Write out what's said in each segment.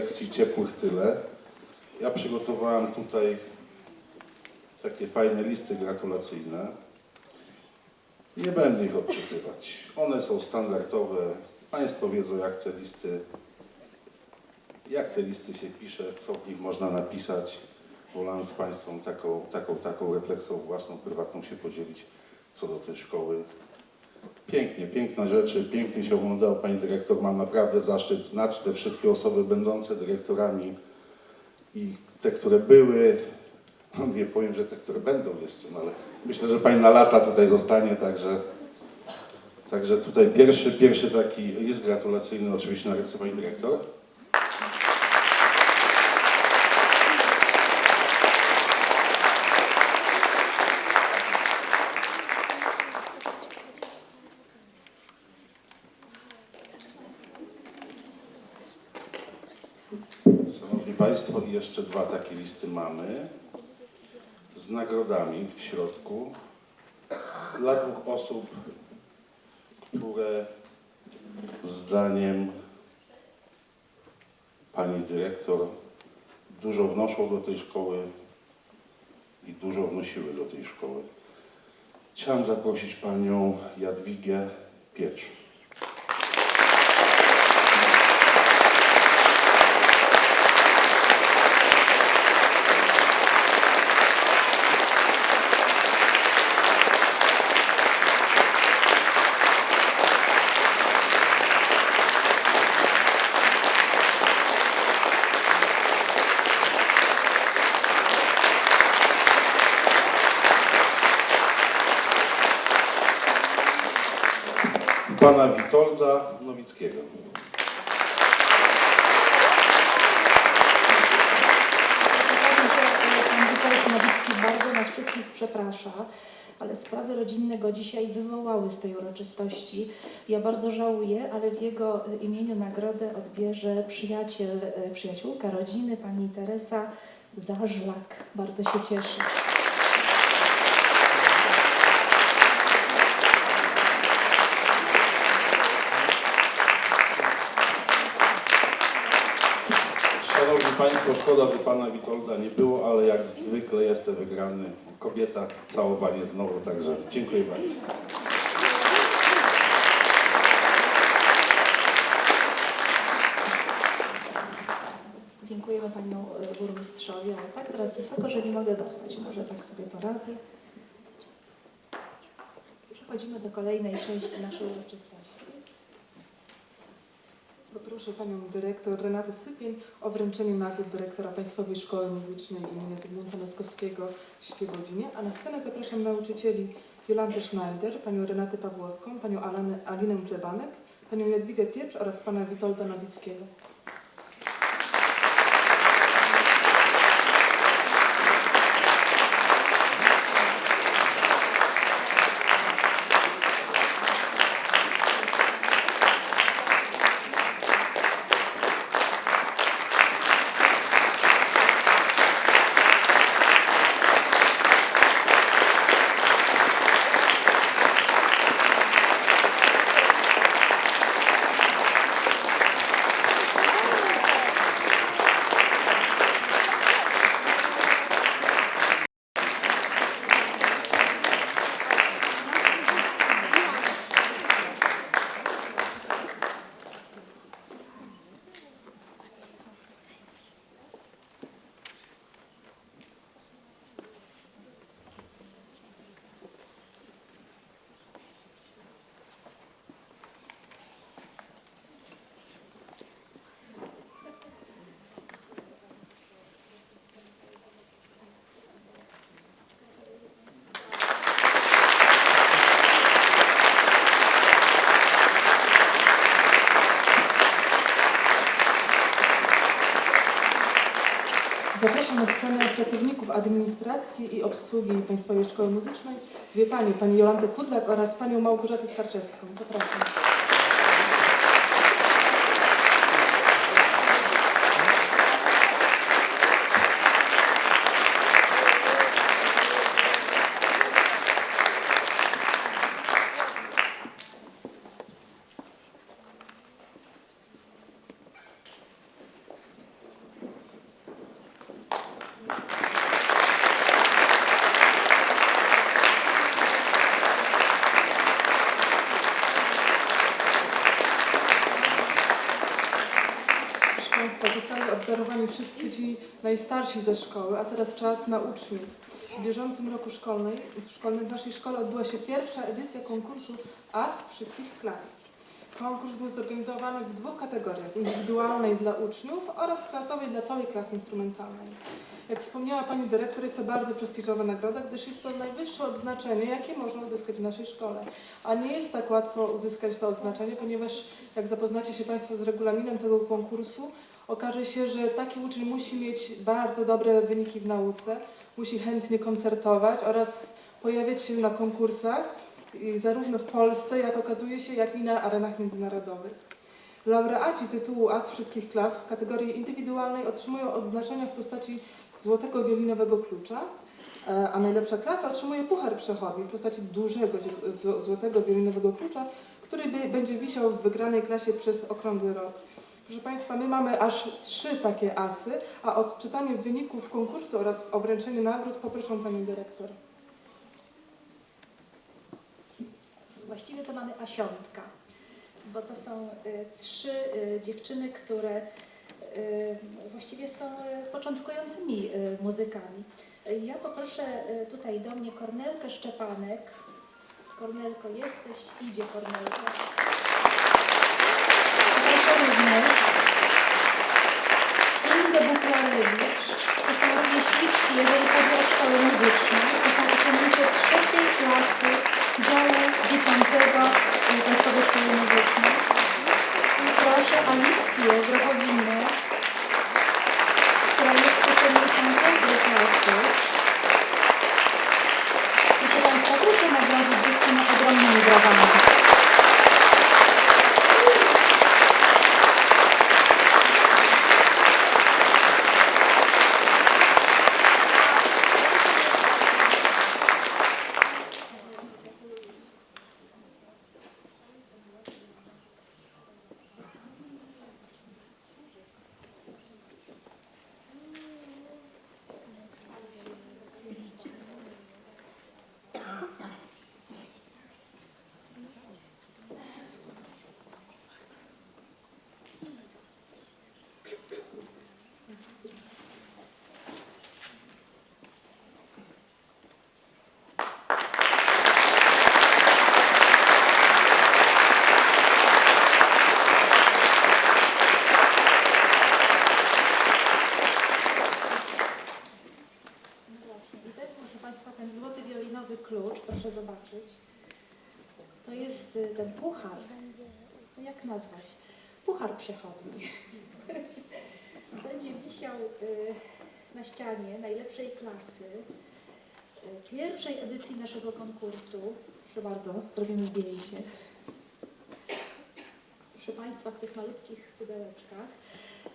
sekcji ciepłych tyle. Ja przygotowałem tutaj takie fajne listy gratulacyjne. Nie będę ich odczytywać. One są standardowe. Państwo wiedzą, jak te listy, jak te listy się pisze, co w nich można napisać. Wolałem z Państwem taką, taką, taką refleksją własną, prywatną się podzielić co do tej szkoły. Pięknie, piękne rzeczy, pięknie się oglądało Pani Dyrektor. Mam naprawdę zaszczyt znać te wszystkie osoby będące dyrektorami i te, które były, no nie powiem, że te, które będą jeszcze, no ale myślę, że Pani na lata tutaj zostanie, także, także tutaj pierwszy, pierwszy taki list gratulacyjny oczywiście na ręce Pani Dyrektor. Szanowni Państwo, i jeszcze dwa takie listy mamy z nagrodami w środku dla dwóch osób, które zdaniem Pani Dyrektor dużo wnoszą do tej szkoły i dużo wnosiły do tej szkoły. Chciałem zaprosić Panią Jadwigę Piecz. Pana Witolda Nowickiego. E, bardzo nas wszystkich przeprasza, ale sprawy rodzinne go dzisiaj wywołały z tej uroczystości. Ja bardzo żałuję, ale w jego e, imieniu nagrodę odbierze przyjaciel, e, przyjaciółka rodziny, pani Teresa Zażlak. Bardzo się cieszę. Państwo, szkoda, że Pana Witolda nie było, ale jak zwykle jestem wygrany. Kobieta, całowanie znowu, także dziękuję bardzo. Dziękujemy panią e, burmistrzowi, ale tak teraz wysoko, że nie mogę dostać. Może tak sobie poradzę. Przechodzimy do kolejnej części naszej uroczystości. Poproszę Panią Dyrektor Renatę Sypień o wręczenie nagród Dyrektora Państwowej Szkoły Muzycznej im. Zygmunta Noskowskiego w Świebodzinie, a na scenę zapraszam nauczycieli Jolantę Schneider, Panią Renatę Pawłowską, Panią Alanę, Alinę Plebanek, Panią Jadwigę Piecz oraz Pana Witolda Nowickiego. Zapraszam na scenę pracowników administracji i obsługi Państwowej Szkoły Muzycznej, dwie Panie, Pani Jolantę Kudlak oraz Panią Małgorzatę Starczewską. Zapraszam. Wszyscy ci najstarsi ze szkoły, a teraz czas na uczniów. W bieżącym roku szkolnej, szkolnym w naszej szkole odbyła się pierwsza edycja konkursu AS wszystkich klas. Konkurs był zorganizowany w dwóch kategoriach, indywidualnej dla uczniów oraz klasowej dla całej klasy instrumentalnej. Jak wspomniała Pani Dyrektor, jest to bardzo prestiżowa nagroda, gdyż jest to najwyższe odznaczenie, jakie można uzyskać w naszej szkole. A nie jest tak łatwo uzyskać to odznaczenie, ponieważ jak zapoznacie się Państwo z regulaminem tego konkursu, okaże się, że taki uczeń musi mieć bardzo dobre wyniki w nauce, musi chętnie koncertować oraz pojawiać się na konkursach zarówno w Polsce, jak okazuje się, jak i na arenach międzynarodowych. Laureaci tytułu AS wszystkich klas w kategorii indywidualnej otrzymują odznaczenia w postaci złotego wiolinowego klucza, e, a najlepsza klasa otrzymuje puchar przechodni w postaci dużego złotego wiolinowego klucza, który będzie wisiał w wygranej klasie przez okrągły rok. Proszę Państwa, my mamy aż trzy takie asy, a odczytanie wyników konkursu oraz o wręczenie nagród poproszę Panią Dyrektor. Właściwie to mamy asiątka, bo to są y, trzy y, dziewczyny, które y, właściwie są y, początkującymi y, muzykami. Ja poproszę y, tutaj do mnie Kornelkę Szczepanek. Kornelko, jesteś? Idzie Kornelka. Poproszę również Ingę Buklarewicz. To są rówieśniczki, jeżeli chodzi o szkołę muzyczną. To są uczennice trzeciej klasy działu dziecięcego y, Państwowej Szkoły Muzycznej. I proszę Alicję Grochowinę, która jest uczennicą piątej klasy. Proszę Państwa, proszę nagrodzić dziewczynę ogromnymi brawami. No Właśnie. I to jest, proszę Państwa, ten złoty wiolinowy klucz, To jest y, ten puchar. Jak nazwać? Puchar przechodni. Będzie wisiał y, na ścianie najlepszej klasy y, pierwszej edycji naszego konkursu. Proszę bardzo, zrobimy zdjęcie. Proszę Państwa, w tych malutkich pudełeczkach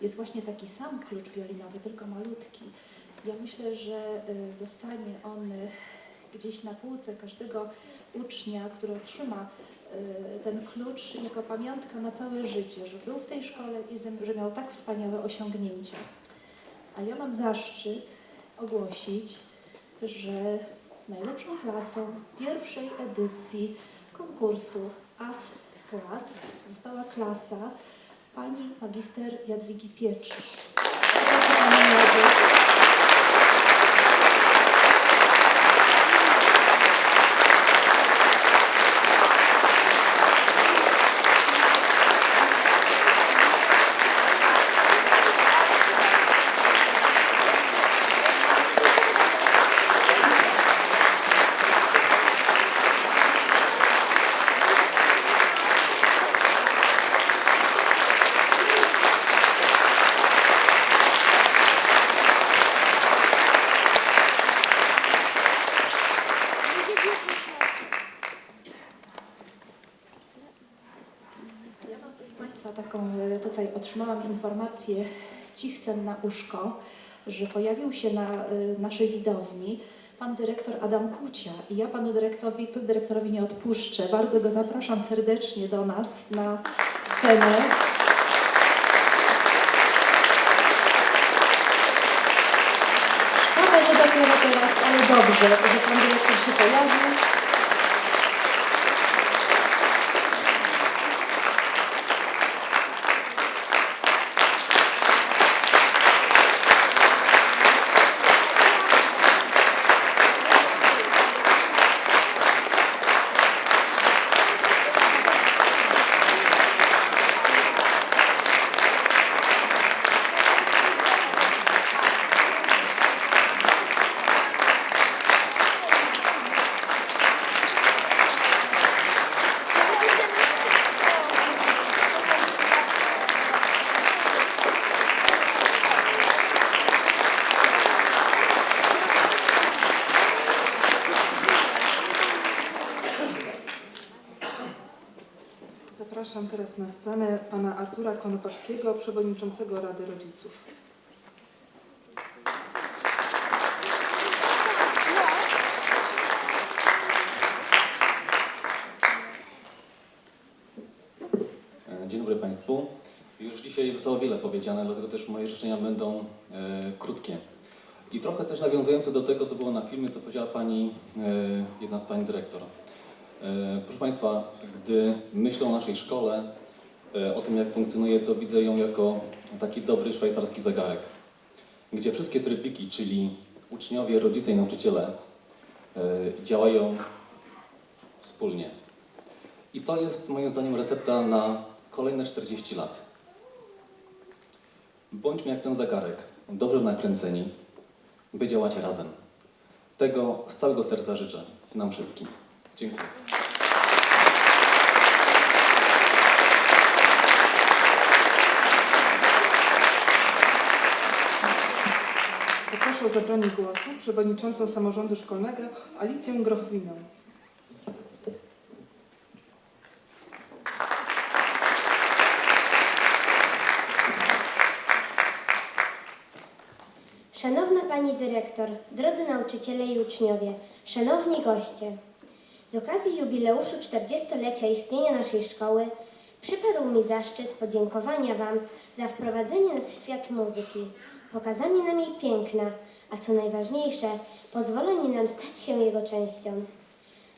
jest właśnie taki sam klucz wiolinowy, tylko malutki. Ja myślę, że zostanie on gdzieś na półce każdego ucznia, który otrzyma y, ten klucz jako pamiątka na całe życie, że był w tej szkole i że- miał tak wspaniałe osiągnięcia. A ja mam zaszczyt ogłosić, że najlepszą klasą pierwszej edycji konkursu AS Klas została klasa pani magister Jadwigi. Proszę Państwa, taką e, tutaj otrzymałam informację cichcem na uszko, że pojawił się na e, naszej widowni pan dyrektor Adam Kucia i ja panu dyrektorowi, dyrektorowi nie odpuszczę. Bardzo go zapraszam serdecznie do nas na scenę. Szkoda, że dopiero teraz, ale dobrze, że pan dyrektor się pojawił. Teraz na scenę pana Artura Konopackiego, przewodniczącego Rady Rodziców. E, Dzień dobry Państwu. Już dzisiaj zostało wiele powiedziane, dlatego też moje życzenia będą e, krótkie. I trochę też nawiązujące do tego, co było na filmie, co powiedziała Pani, e, jedna z Pani Dyrektor. E, proszę Państwa, gdy myślę o naszej szkole, e, o tym jak funkcjonuje, to widzę ją jako taki dobry szwajcarski zegarek, gdzie wszystkie trybiki, czyli uczniowie, rodzice i nauczyciele e, działają wspólnie. I to jest moim zdaniem recepta na kolejne 40 lat. Bądźmy jak ten zegarek, dobrze nakręceni, by działać razem. Tego z całego serca życzę nam wszystkim. Dziękuję. Poproszę o zabranie głosu przewodniczącą samorządu szkolnego Alicję Grochwinę. Szanowna Pani Dyrektor, drodzy nauczyciele i uczniowie, szanowni goście. Z okazji jubileuszu 40-lecia istnienia naszej szkoły przypadł mi zaszczyt podziękowania Wam za wprowadzenie nas w świat muzyki, pokazanie nam jej piękna, a co najważniejsze, pozwolenie nam stać się jego częścią.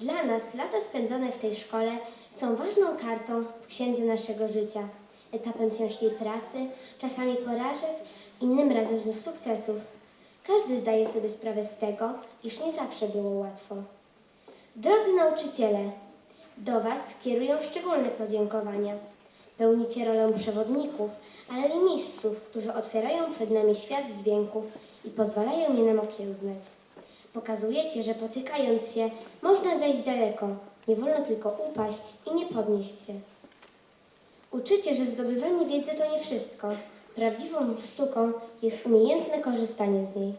Dla nas lata spędzone w tej szkole są ważną kartą w księdze naszego życia, etapem ciężkiej pracy, czasami porażek, innym razem znów sukcesów. Każdy zdaje sobie sprawę z tego, iż nie zawsze było łatwo. Drodzy nauczyciele, do Was kieruję szczególne podziękowania. Pełnicie rolę przewodników, ale i mistrzów, którzy otwierają przed nami świat dźwięków i pozwalają je nam okiełznać. Pokazujecie, że potykając się można zajść daleko, nie wolno tylko upaść i nie podnieść się. Uczycie, że zdobywanie wiedzy to nie wszystko. Prawdziwą sztuką jest umiejętne korzystanie z niej.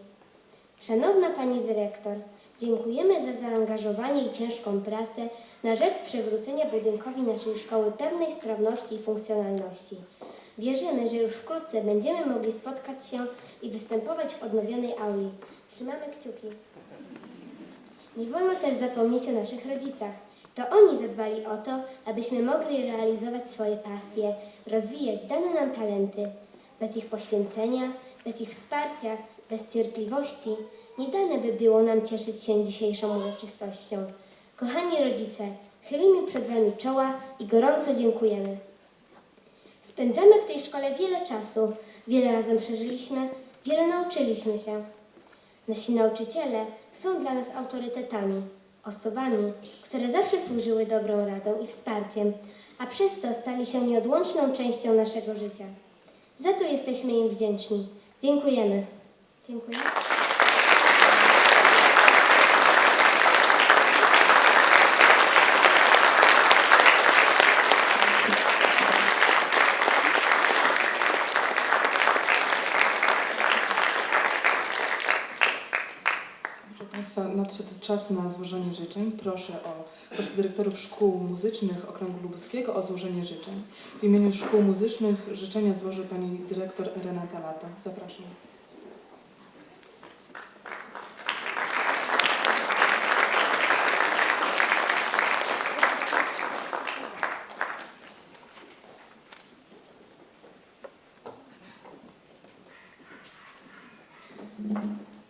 Szanowna Pani Dyrektor, dziękujemy za zaangażowanie i ciężką pracę na rzecz przywrócenia budynkowi naszej szkoły pewnej sprawności i funkcjonalności. Wierzymy, że już wkrótce będziemy mogli spotkać się i występować w odnowionej auli. Trzymamy kciuki. Nie wolno też zapomnieć o naszych rodzicach. To oni zadbali o to, abyśmy mogli realizować swoje pasje, rozwijać dane nam talenty. Bez ich poświęcenia, bez ich wsparcia, bez cierpliwości nie dane by było nam cieszyć się dzisiejszą uroczystością. Kochani rodzice, chylimy przed Wami czoła i gorąco dziękujemy. Spędzamy w tej szkole wiele czasu, wiele razem przeżyliśmy, wiele nauczyliśmy się. Nasi nauczyciele są dla nas autorytetami, osobami, które zawsze służyły dobrą radą i wsparciem, a przez to stali się nieodłączną częścią naszego życia. Za to jesteśmy im wdzięczni. Dziękujemy. Dziękuję. Proszę Państwa, nadszedł czas na złożenie życzeń. Proszę o proszę dyrektorów szkół muzycznych Okręgu Lubuskiego o złożenie życzeń. W imieniu szkół muzycznych życzenia złoży Pani Dyrektor Renata Lato. Zapraszam.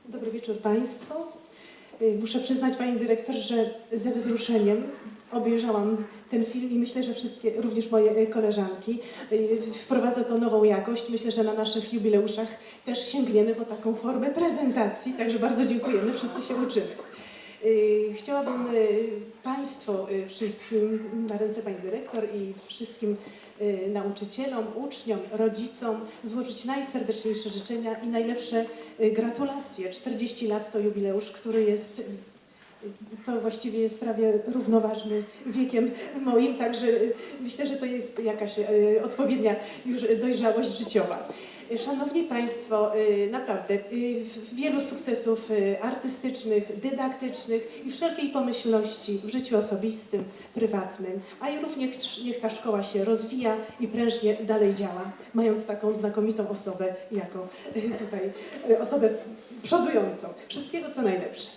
Dobry wieczór Państwu. Y, Muszę przyznać Pani Dyrektor, że ze wzruszeniem obejrzałam ten film i myślę, że wszystkie, również moje y, koleżanki, y, wprowadza to nową jakość. Myślę, że na naszych jubileuszach też sięgniemy po taką formę prezentacji, także bardzo dziękujemy, wszyscy się uczymy. Y, Chciałabym y, Państwu y, wszystkim, na ręce Pani Dyrektor i wszystkim nauczycielom, uczniom, rodzicom złożyć najserdeczniejsze życzenia i najlepsze gratulacje. 40 lat to jubileusz, który jest, to właściwie jest prawie równoważny wiekiem moim, także myślę, że to jest jakaś odpowiednia już dojrzałość życiowa. Szanowni Państwo, y, naprawdę y, wielu sukcesów y, artystycznych, dydaktycznych i wszelkiej pomyślności w życiu osobistym, prywatnym, a i również niech ta szkoła się rozwija i prężnie dalej działa, mając taką znakomitą osobę jako tutaj osobę przodującą. Wszystkiego co najlepsze.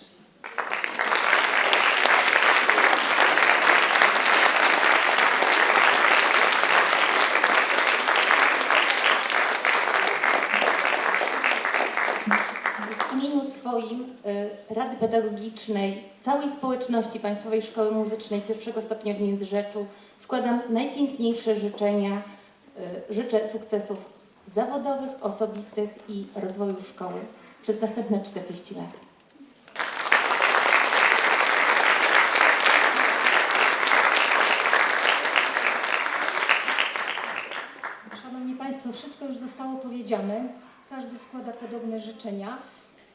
Rady Pedagogicznej, całej społeczności Państwowej Szkoły Muzycznej pierwszego stopnia w Międzyrzeczu składam najpiękniejsze życzenia. Y, Życzę sukcesów zawodowych, osobistych i rozwoju szkoły przez następne 40 lat. Szanowni Państwo, wszystko już zostało powiedziane. Każdy składa podobne życzenia.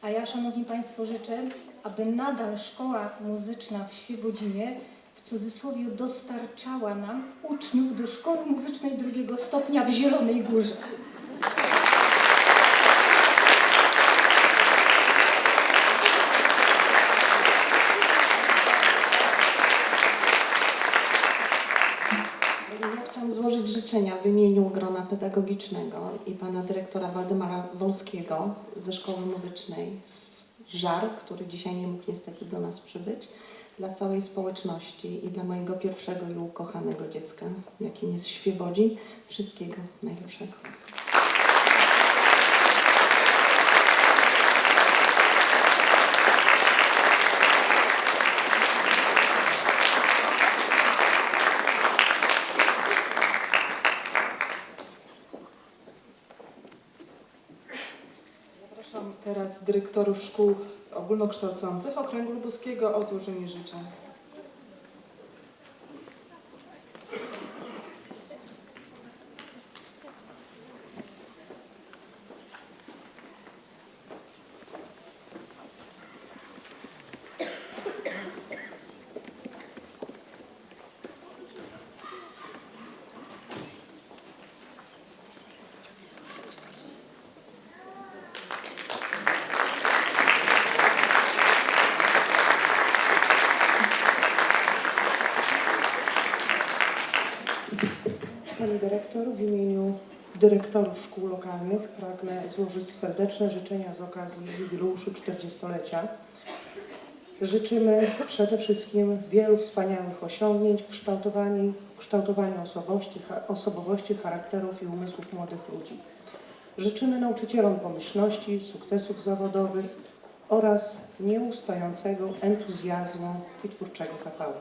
A ja, Szanowni Państwo, życzę, aby nadal szkoła muzyczna w Świebodzinie w cudzysłowie dostarczała nam uczniów do szkoły muzycznej drugiego stopnia w Zielonej Górze. Ja chciałam złożyć życzenia w imieniu grona pedagogicznego i pana dyrektora Waldemara Wolskiego ze Szkoły Muzycznej z Żar, który dzisiaj nie mógł niestety do nas przybyć, dla całej społeczności i dla mojego pierwszego i ukochanego dziecka, jakim jest Świebodzin. Wszystkiego najlepszego. Zapraszam teraz dyrektorów szkół ogólnokształcących Okręgu Lubuskiego o złożenie życzeń. Pani dyrektor, w imieniu dyrektorów szkół lokalnych pragnę złożyć serdeczne życzenia z okazji jubileuszu 40-lecia. Życzymy przede wszystkim wielu wspaniałych osiągnięć w kształtowaniu, osobowości, osobowości, charakterów i umysłów młodych ludzi. Życzymy nauczycielom pomyślności, sukcesów zawodowych oraz nieustającego entuzjazmu i twórczego zapału.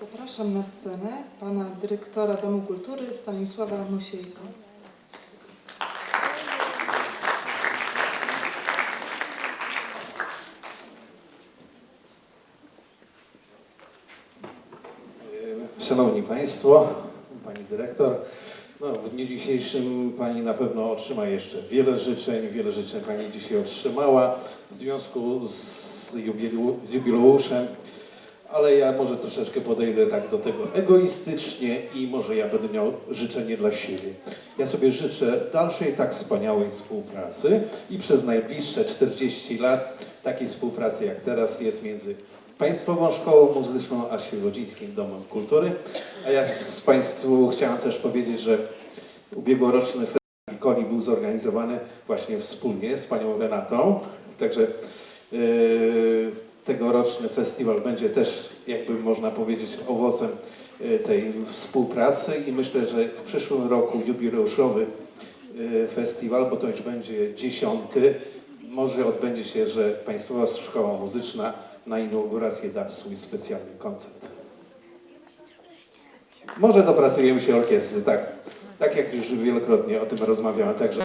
Zapraszam na scenę pana dyrektora Domu Kultury Stanisława Mosiejko. Szanowni Państwo, Pani Dyrektor, no, w dniu dzisiejszym Pani na pewno otrzyma jeszcze wiele życzeń, wiele życzeń Pani dzisiaj otrzymała w związku z, jubileu, z jubileuszem, ale ja może troszeczkę podejdę tak do tego egoistycznie i może ja będę miał życzenie dla siebie. Ja sobie życzę dalszej tak wspaniałej współpracy i przez najbliższe 40 lat takiej współpracy jak teraz jest między Państwową Szkołą Muzyczną a Świebodzińskim Domem Kultury. A ja z Państwu chciałem też powiedzieć, że ubiegłoroczny festiwal Koli był zorganizowany właśnie wspólnie z Panią Renatą. Także yy, tegoroczny festiwal będzie też, jakby można powiedzieć, owocem yy, tej współpracy i myślę, że w przyszłym roku jubileuszowy yy, festiwal, bo to już będzie dziesiąty, może odbędzie się, że Państwowa Szkoła Muzyczna na inaugurację da swój specjalny koncert. Może dopracujemy się orkiestry, tak. Tak jak już wielokrotnie o tym rozmawiałem. Także